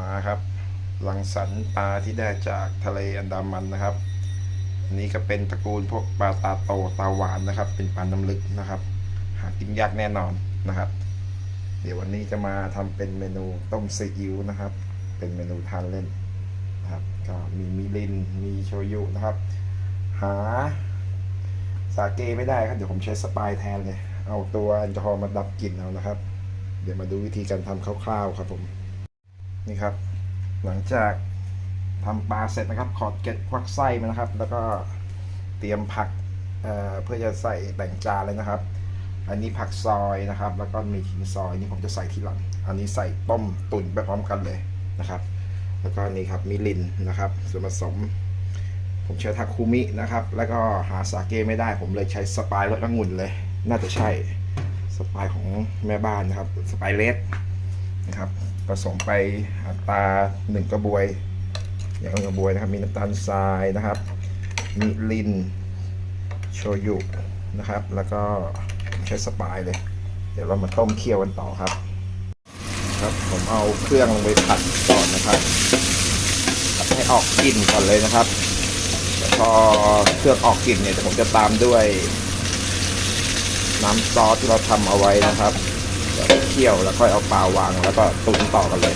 มาครับหลังสรรปลาที่ได้จากทะเลอันดามันนะครับอันนี้ก็เป็นตระกูลพวกปลาตาโตตาหวานนะครับ เป็นปลาน้ำลึกนะครับ หากินยากแน่นอนนะครับ เดี๋ยววันนี้จะมาทำเป็นเมนูต้มซีอิ๊วนะครับ เป็นเมนูทานเล่นนะครับ ก็มีมิรินมีโชยุนะครับ หาสาเกไม่ได้ครับเดี๋ยวผมใช้สปายแทนเลยเอาตัวแอลกอฮอล์มาดับกลิ่นเอานะครับ เดี๋ยวมาดูวิธีการทำคร่าวๆครับผม นี่ครับ หลังจากทำปลาเสร็จนะครับ ขอดเก็ดควักไส้มานะครับ แล้วก็เตรียมผักเเพื่อจะใส่แต่งจานเลยนะครับ อันนี้ผักซอยนะครับ แล้วก็มีขิงซอยนี่ผมจะใส่ทีหลัง อันนี้ใส่ต้มตุ๋นไปพร้อมกันเลยนะครับ แล้วก็นี่ครับมิลินนะครับ ส่วนผสม ผมใช้ทาคุมินะครับ แล้วก็หาสาเกไม่ได้ผมเลยใช้สปายรสองุ่นเลย น่าจะใช่สปายของแม่บ้านนะครับ สปายเลส นะครับ ผสมไปอัตราหนึ่งกระบวย อย่างกระบวยนะครับ มีน้ำตาลทรายนะครับมิลินโชยุนะครับ แล้วก็ผมใช้สปายเลย เดี๋ยวเรามาต้มเคี่ยวกันต่อครับ ครับผมเอาเครื่องลงไปผัดก่อนนะครับผัดให้ออกกลิ่นก่อนเลยนะครับพอเครื่องออกกลิ่นเนี่ยผมจะตามด้วย น้ำซอสที่เราทำเอาไว้นะครับ เคี่ยวแล้วค่อยเอาปลาวางแล้วก็ตุ๋นต่อกันเลย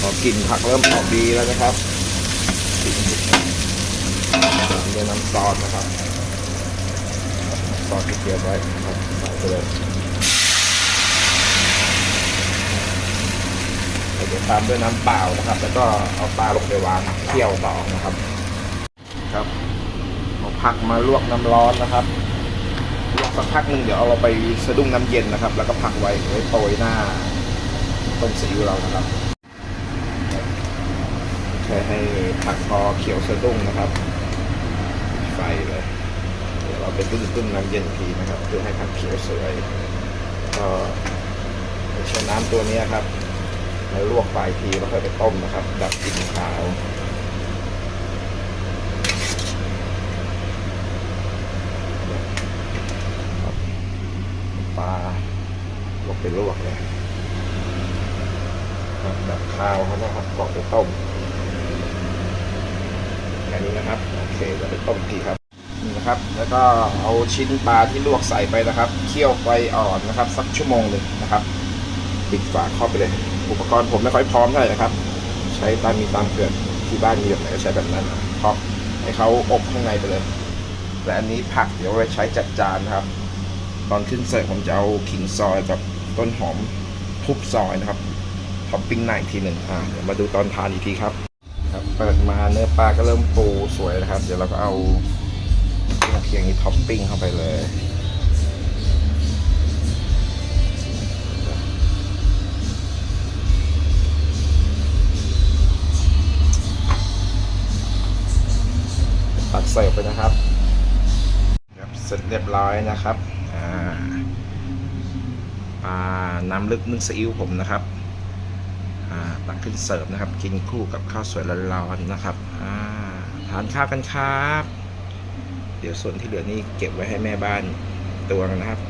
พอกลิ่นผักเริ่มออกดีแล้วนะครับกลิ่นตามด้วยน้ำซอสนะครับซอสที่เคี่ยวไว้ครับใส่ไปเลยเดี๋ยวตามด้วยน้ำเปล่านะครับ แล้วก็เอาปลาลงไปวางเคี่ยวต่อนะครับ ครับ ผักมาลวกน้ำร้อนนะครับลวกสักพักหนึ่งเดี๋ยวเอาเราไปสะดุ้งน้ำเย็นนะครับ แล้วก็พักไว้ไว้โปรยหน้าต้มซีอิ๊วเรานะครับแค่ให้ผักพอเขียวสะดุ้งนะครับไฟเลยเดี๋ยวเราไปตึ้งตึ้งน้ำเย็นทีนะครับเพื่อให้ผักเขียวสวยก็ใช้น้ำตัวนี้ครับมาลวกปลายทีแล้วค่อยไปต้มนะครับ ดับกลิ่นขาวครับปลา ลวกไปลวกเลยครับบข้าวเขานะครับก่อนไปต้มแค่นี้นะครับ โอเคเราไปต้มทีครับนี่นะครับ แล้วก็เอาชิ้นปลาที่ลวกใส่ไปนะครับ เคี่ยวไฟอ่อนนะครับ สักชั่วโมงหนึ่งนะครับปิดฝาครอบไปเลย อุปกรณ์ผมไม่ค่อยพร้อมเท่าไหร่นะครับ ใช้ตามมีตามเกิดที่บ้านมีแบบไหนก็ใช้แบบนั้นครอบให้เขาอบข้างในไปเลย และอันนี้ผักเดี๋ยวไว้ใช้จัดจานนะครับ ตอนขึ้นเสิร์ฟผมจะเอาขิงซอยกับ ต้นหอมทุบซอยนะครับท็อปปิ้งหน่อยอีกทีหนึ่งอ่าเดี๋ยวมาดูตอนทานอีกทีครับครับ เปิดมาเนื้อปลาก็เริ่มปูสวยนะครับ เดี๋ยวเราก็เอาเครื่องเคียงนี้ท็อปปิ้งเข้าไปเลยตักใส่ไปนะครับครับเสร็จเรียบร้อยนะครับ อ่า ปลาน้ำลึกนึ่งซีอิ๊วผมนะครับตักขึ้นเสิร์ฟนะครับ กินคู่กับข้าวสวยร้อนๆนะครับทานข้าวกันครับ เดี๋ยวส่วนที่เหลือนี่เก็บไว้ให้แม่บ้านตวงนะครับ